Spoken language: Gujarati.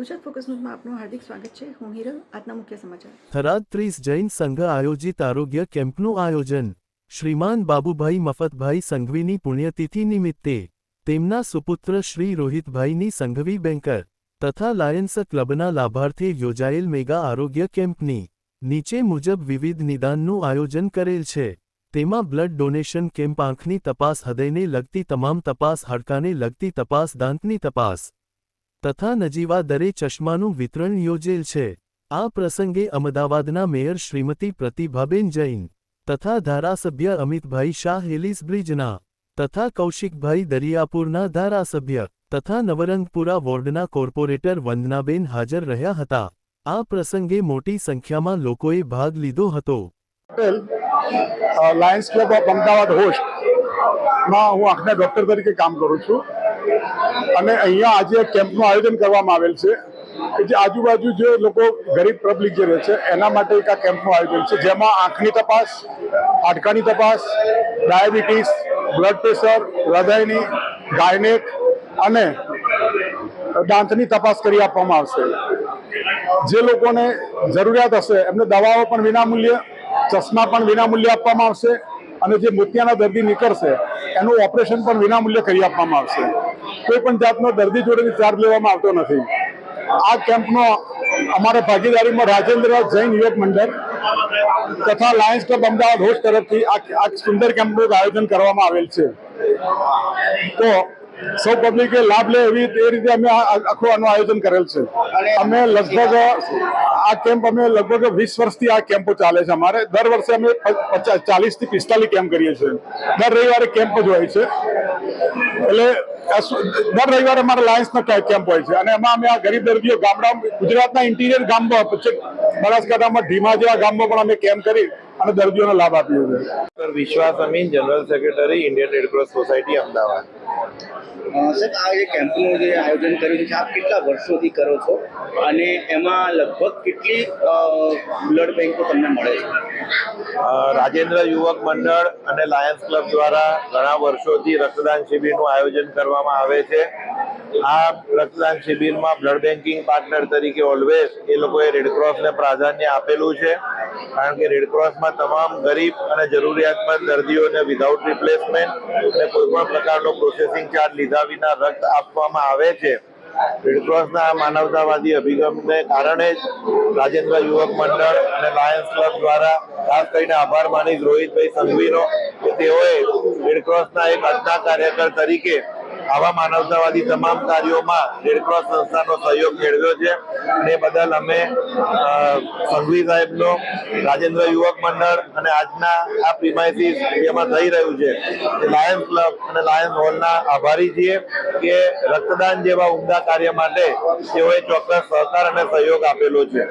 ગુજરાત ફોકસ ન્યૂઝમાં આપનું હાર્દિક સ્વાગત છે. હું હિરલ, આજના મુખ્ય સમાચાર. થરાદ ત્રીસ જૈન સંઘ આયોજિત આરોગ્ય કેમ્પનું આયોજન. શ્રીમાન બાબુભાઈ મફતભાઈ સંઘવીની પુણ્યતિથિ નિમિત્તે તેમના સુપુત્ર શ્રી રોહિતભાઈની સંઘવી બેન્કર તથા લાયન્સ ક્લબના લાભાર્થે યોજાયેલ મેગા આરોગ્ય કેમ્પની નીચે મુજબ વિવિધ નિદાનનું આયોજન કરેલ છે. તેમાં બ્લડ ડોનેશન કેમ્પ આંખની તપાસ હૃદયને લગતી તમામ તપાસ, હાડકાને લગતી તપાસ, દાંતની તપાસ તથા નજીવા દરે ચશ્માનું વિતરણ યોજેલ છે. આ પ્રસંગે અમદાવાદના મેયર શ્રીમતી પ્રતિભાબેન જૈન તથા ધારાસભ્ય અમિતભાઈ શાહ હેલીસ બ્રિજના તથા કૌશિકભાઈ દરિયાપુરના ધારાસભ્ય તથા નવરંગપુરા વોર્ડના કોર્પોરેટર વંદનાબેન હાજર રહ્યા હતા. આ પ્રસંગે મોટી સંખ્યામાં લોકોએ ભાગ લીધો હતો. લાયન્સ ક્લબ ઓફ અમદાવાદ હોસ્ટમાં હું આંખના ડોક્ટર તરીકે કામ કરું છું. અને અહીંયા આજે કેમ્પનું આયોજન કરવામાં આવેલ છે કે જે આજુબાજુ જે લોકો ગરીબ પબ્લિક જે રહે છે, એના માટે એક આ કેમ્પનું આયોજન છે, જેમાં આંખની તપાસ, હાડકાની તપાસ, ડાયાબિટીસ, બ્લડ પ્રેશર, હૃદયની, ગાયનેક અને દાંતની તપાસ કરી આપવામાં આવશે. જે લોકોને જરૂરિયાત હશે, એમને દવાઓ પણ વિનામૂલ્ય, ચશ્મા પણ વિનામૂલ્ય આપવામાં આવશે અને જે મોતિયાના દર્દી નીકળશે, એનું ઓપરેશન પણ વિનામૂલ્ય કરી આપવામાં આવશે. કોઈ પણ જાતનો દર્દી જોડેથી ચાર્જ લેવામાં આવતો નથી. આ કેમ્પનો અમારે ભાગીદારીમાં રાજેન્દ્ર જૈન યુવક મંડળ તથા લાયન્સ ક્લબ અમદાવાદ હોસ્ટ તરફથી આ સુંદર કેમ્પનું આયોજન કરવામાં આવેલ છે. તો સૌ પબ્લિકે લાભ લે એવી એ રીતે અમે આખું આનું આયોજન કરેલ છે. અમે લગભગ આ કેમ્પ અમે લગભગ વીસ વર્ષથી આ કેમ્પો ચાલે છે અમારે. દર વર્ષે અમે ચાલીસથી પિસ્તાલીસ કેમ્પ કરીએ છીએ. દર રવિવારે કેમ્પ જ હોય છે. એટલે દર રવિવારે અમારા લાયન્સનો કેમ્પ હોય છે. અને એમાં અમે આ ગરીબ દર્દીઓ ગામડા ગુજરાતના ઇન્ટિરિયર ગામમાં પછી બનાસકાંઠામાં ઢીમા જેવા ગામમાં પણ અમે કેમ્પ કરી અને દર્દીઓને લાભ આપ્યો છે Vishwas Amin general secretary Indian red cross society Ahmedabad. સાહેબ, આ જે કેમ્પનું જે આયોજન કર્યું છે, આપ કેટલા વર્ષોથી કરો છો? અને એમાં લગભગ કેટલી બ્લડ બેંકો તમને મળે છે? રાજેન્દ્ર યુવક મંડળ અને લાયન્સ ક્લબ દ્વારા ઘણા વર્ષોથી રક્તદાન શિબિરનું આયોજન કરવામાં આવે છે. આ રક્તદાન શિબિરમાં બ્લડ બેન્કિંગ પાર્ટનર તરીકે ઓલવેઝ એ લોકોએ રેડક્રોસને પ્રાધાન્ય આપેલું છે. કારણ કે રેડક્રોસમાં તમામ ગરીબ અને જરૂરિયાતમંદ દર્દીઓને વિધાઉટ રિપ્લેસમેન્ટ અને કોઈપણ પ્રકારનો પ્રોસેસિંગ ચાર્જ લીધા વિના રક્ત આપવામાં આવે છે. રેડક્રોસના માનવતાવાદી અભિગમને કારણે જ રાજેન્દ્ર યુવક મંડળ અને લાયન્સ ક્લબ દ્વારા ખાસ કરીને આભાર માની રોહિતભાઈ સંઘવીનો કે તેઓએ રેડક્રોસના એક અજ્ઞા કાર્યકર તરીકે આવા માનવતાવાદી તમામ કાર્યોમાં રેડક્રોસ સંસ્થાનો સહયોગ મેળવ્યો છે અને બદલ અમે સંઘવી સાહેબનો, રાજેન્દ્ર યુવક મંડળ અને આજના આ પ્રિમાઇસીસ જેમાં થઈ રહ્યું છે લાયન્સ ક્લબ અને લાયન્સ હોલના આભારી છીએ કે રક્તદાન જેવા ઉમદા કાર્ય માટે તેઓએ ચોક્કસ સહકાર અને સહયોગ આપેલો છે.